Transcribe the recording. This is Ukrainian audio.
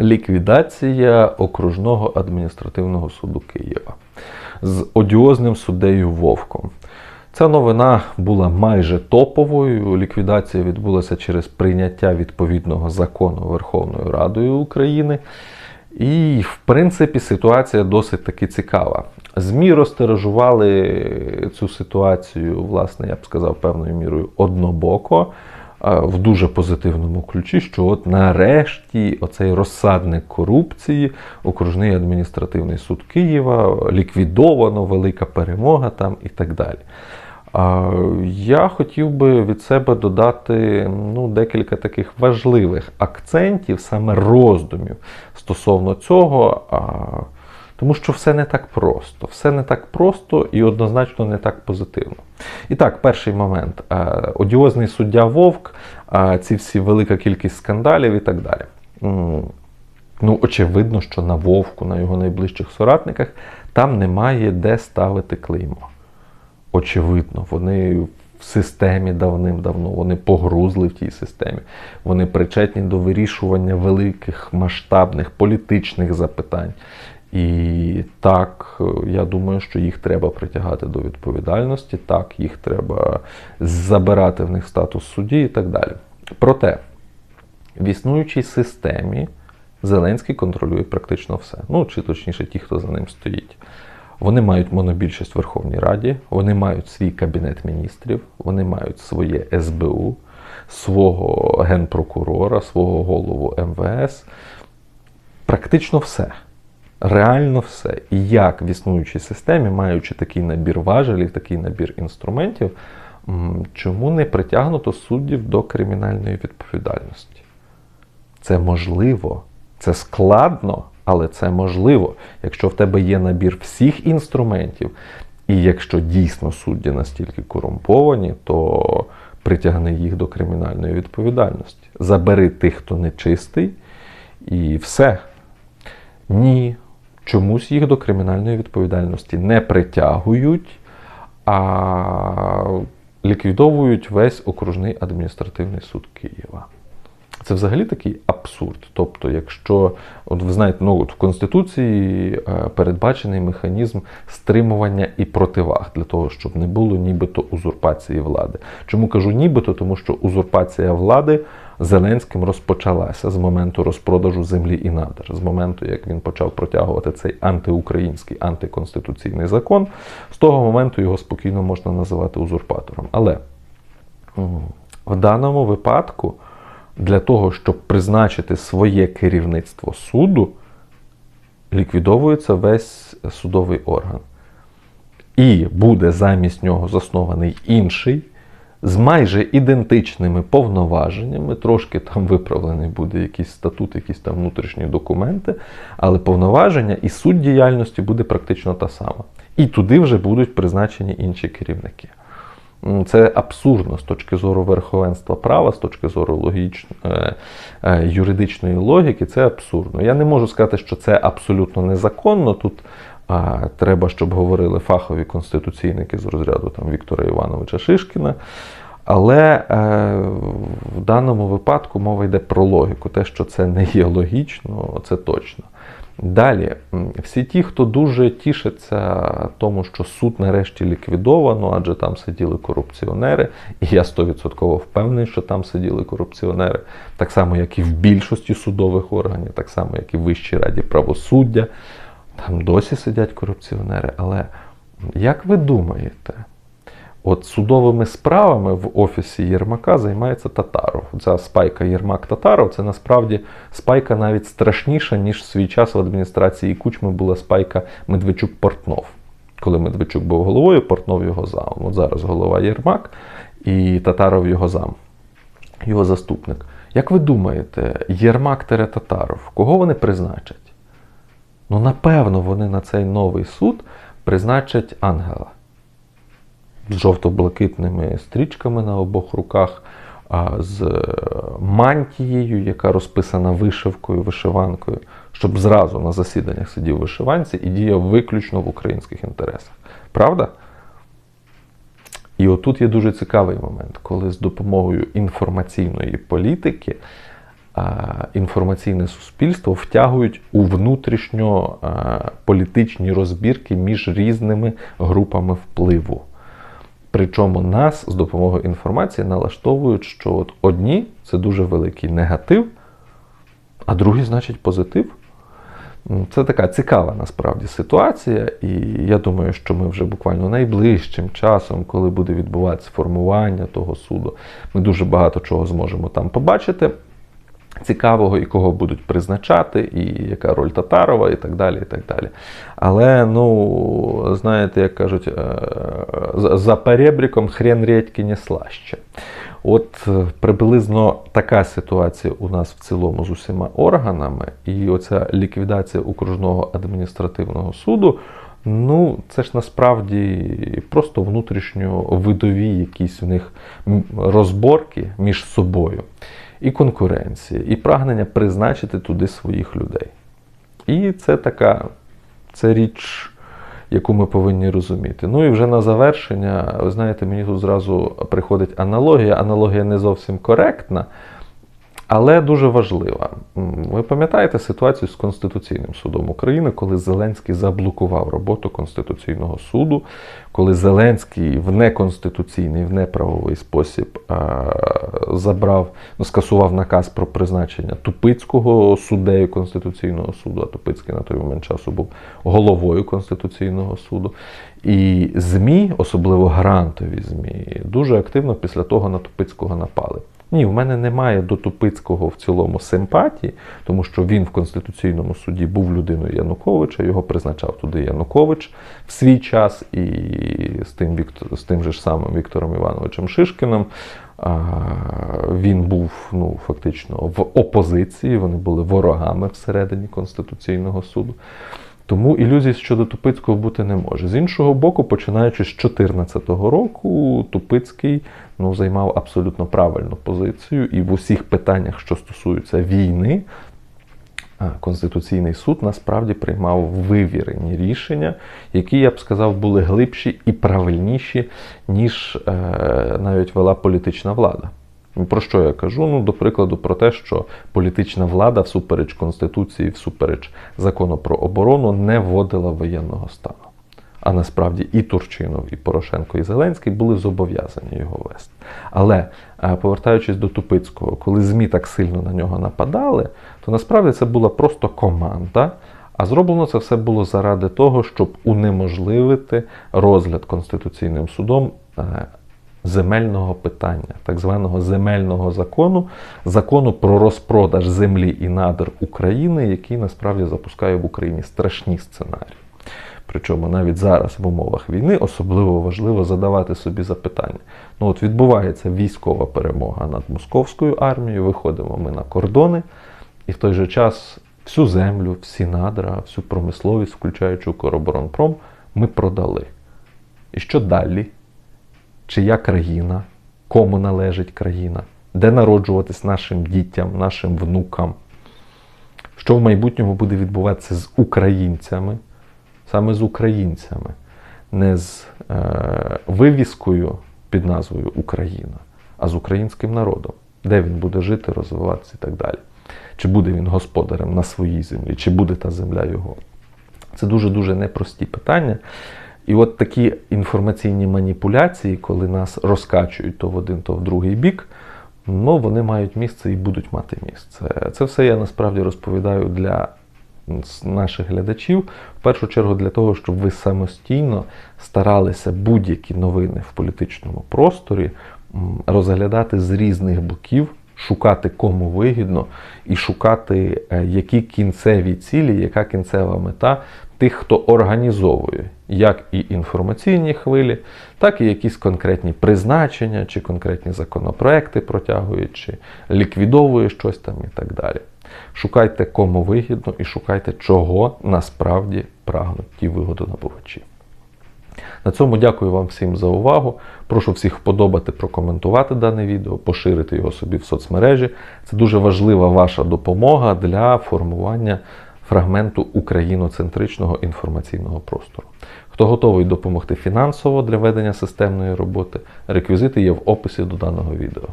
ліквідація окружного адміністративного суду Києва з одіозним суддею Вовком. Ця новина була майже топовою. Ліквідація відбулася через прийняття відповідного закону Верховною Радою України. І, в принципі, ситуація досить таки цікава. ЗМІ розтиражували цю ситуацію, власне, я б сказав, певною мірою однобоко, в дуже позитивному ключі, що от нарешті оцей розсадник корупції, окружний адміністративний суд Києва, ліквідовано, велика перемога там і так далі. Я хотів би від себе додати ну, декілька таких важливих акцентів, саме роздумів стосовно цього, тому що все не так просто. Все не так просто і однозначно не так позитивно. І так, перший момент. Одіозний суддя Вовк, ці всі велика кількість скандалів і так далі. Ну, очевидно, що на Вовку, на його найближчих соратниках, там немає де ставити клеймо очевидно, вони в системі давним-давно, вони погрузли в тій системі. Вони причетні до вирішування великих масштабних політичних запитань. І так, я думаю, що їх треба притягати до відповідальності, так, їх треба забирати в них статус судді і так далі. Проте, в існуючій системі Зеленський контролює практично все. Ну, чи точніше, ті, хто за ним стоїть. Вони мають монобільшість в Верховній Раді, вони мають свій кабінет міністрів, вони мають своє СБУ, свого генпрокурора, свого голову МВС. Практично все. Реально все. І як в існуючій системі, маючи такий набір важелів, такий набір інструментів, чому не притягнуто суддів до кримінальної відповідальності? Це можливо, це складно, але це можливо, якщо в тебе є набір всіх інструментів, і якщо дійсно судді настільки корумповані, то притягни їх до кримінальної відповідальності. Забери тих, хто нечистий, і все. Ні. Чомусь їх до кримінальної відповідальності не притягують, а ліквідовують весь окружний адміністративний суд Києва. Це взагалі такий абсурд. Тобто, якщо от ви знаєте, ну от в Конституції е, передбачений механізм стримування і противаг для того, щоб не було нібито узурпації влади. Чому кажу нібито? Тому що узурпація влади Зеленським розпочалася з моменту розпродажу землі і надр, з моменту, як він почав протягувати цей антиукраїнський антиконституційний закон, з того моменту його спокійно можна називати узурпатором. Але в даному випадку для того, щоб призначити своє керівництво суду, ліквідовується весь судовий орган. І буде замість нього заснований інший, з майже ідентичними повноваженнями, трошки там виправлений буде якийсь статут, якісь там внутрішні документи, але повноваження і суть діяльності буде практично та сама. І туди вже будуть призначені інші керівники. Це абсурдно з точки зору верховенства права, з точки зору логічної, е, е, юридичної логіки, це абсурдно. Я не можу сказати, що це абсолютно незаконно. Тут а, треба, щоб говорили фахові конституційники з розряду там, Віктора Івановича Шишкіна. Але е, в даному випадку мова йде про логіку. Те, що це не є логічно, це точно. Далі, всі ті, хто дуже тішиться тому, що суд нарешті ліквідовано, адже там сиділи корупціонери, і я 100% впевнений, що там сиділи корупціонери, так само, як і в більшості судових органів, так само, як і в Вищій раді правосуддя. Там досі сидять корупціонери. Але як ви думаєте, От судовими справами в офісі Єрмака займається Татаров. Ця спайка Єрмак Татаров це насправді спайка навіть страшніша, ніж в свій час в адміністрації Кучми була спайка Медведчук-Портнов. Коли Медведчук був головою, Портнов його зам. От зараз голова Єрмак і Татаров його зам, його заступник. Як ви думаєте, Єрмак Татаров, кого вони призначать? Ну, напевно, вони на цей новий суд призначать ангела з жовто-блакитними стрічками на обох руках, з мантією, яка розписана вишивкою, вишиванкою, щоб зразу на засіданнях сидів вишиванці і діяв виключно в українських інтересах. Правда? І отут є дуже цікавий момент, коли з допомогою інформаційної політики інформаційне суспільство втягують у внутрішньо політичні розбірки між різними групами впливу. Причому нас з допомогою інформації налаштовують, що от одні це дуже великий негатив, а другі, значить, позитив. Це така цікава насправді ситуація, і я думаю, що ми вже буквально найближчим часом, коли буде відбуватися формування того суду, ми дуже багато чого зможемо там побачити. Цікавого, і кого будуть призначати, і яка роль Татарова, і так далі. і так далі. Але, ну, знаєте, як кажуть, е, за перебріком хрен редьки не слаще. От е, приблизно така ситуація у нас в цілому з усіма органами, і оця ліквідація окружного адміністративного суду. Ну, це ж насправді просто внутрішньо видові якісь у них розборки між собою і конкуренція, і прагнення призначити туди своїх людей. І це така це річ, яку ми повинні розуміти. Ну і вже на завершення, ви знаєте, мені тут зразу приходить аналогія. Аналогія не зовсім коректна. Але дуже важлива. Ви пам'ятаєте ситуацію з Конституційним судом України, коли Зеленський заблокував роботу Конституційного суду, коли Зеленський в неконституційний, в неправовий спосіб забрав, ну, скасував наказ про призначення Тупицького суддею Конституційного суду, а Тупицький на той момент часу був головою Конституційного суду. І ЗМІ, особливо грантові ЗМІ, дуже активно після того на Тупицького напали. Ні, в мене немає до Тупицького в цілому симпатії, тому що він в Конституційному суді був людиною Януковича, його призначав туди Янукович в свій час, і з тим з тим же ж самим Віктором Івановичем Шишкіним. Він був ну, фактично в опозиції, вони були ворогами всередині Конституційного суду. Тому ілюзій щодо Тупицького бути не може. З іншого боку, починаючи з 2014 року, Тупицький ну, займав абсолютно правильну позицію, і в усіх питаннях, що стосуються війни, Конституційний суд насправді приймав вивірені рішення, які, я б сказав, були глибші і правильніші, ніж е, навіть вела політична влада. Про що я кажу? Ну, до прикладу, про те, що політична влада всупереч Конституції, всупереч закону про оборону не вводила воєнного стану. А насправді і Турчинов, і Порошенко, і Зеленський були зобов'язані його вести. Але е, повертаючись до Тупицького, коли ЗМІ так сильно на нього нападали, то насправді це була просто команда. А зроблено це все було заради того, щоб унеможливити розгляд Конституційним судом е, земельного питання, так званого земельного закону, закону про розпродаж землі і надр України, який насправді запускає в Україні страшні сценарії. Причому навіть зараз в умовах війни особливо важливо задавати собі запитання. Ну от відбувається військова перемога над московською армією, виходимо ми на кордони, і в той же час всю землю, всі надра, всю промисловість, включаючи Укроборонпром, ми продали. І що далі? Чия країна, кому належить країна, де народжуватись нашим дітям, нашим внукам, що в майбутньому буде відбуватися з українцями саме з українцями, не з е, вивіскою під назвою Україна, а з українським народом, де він буде жити, розвиватися і так далі. Чи буде він господарем на своїй землі, чи буде та земля його? Це дуже-дуже непрості питання. І от такі інформаційні маніпуляції, коли нас розкачують то в один, то в другий бік, ну, вони мають місце і будуть мати місце. Це все я насправді розповідаю для наших глядачів, в першу чергу для того, щоб ви самостійно старалися будь-які новини в політичному просторі розглядати з різних боків, шукати кому вигідно і шукати, е, які кінцеві цілі, яка кінцева мета тих, хто організовує як і інформаційні хвилі, так і якісь конкретні призначення, чи конкретні законопроекти протягує, чи ліквідовує щось там і так далі. Шукайте кому вигідно і шукайте, чого насправді прагнуть ті вигодонабувачі. На цьому дякую вам всім за увагу. Прошу всіх вподобати, прокоментувати дане відео, поширити його собі в соцмережі. Це дуже важлива ваша допомога для формування фрагменту україноцентричного інформаційного простору. Хто готовий допомогти фінансово для ведення системної роботи, реквізити є в описі до даного відео.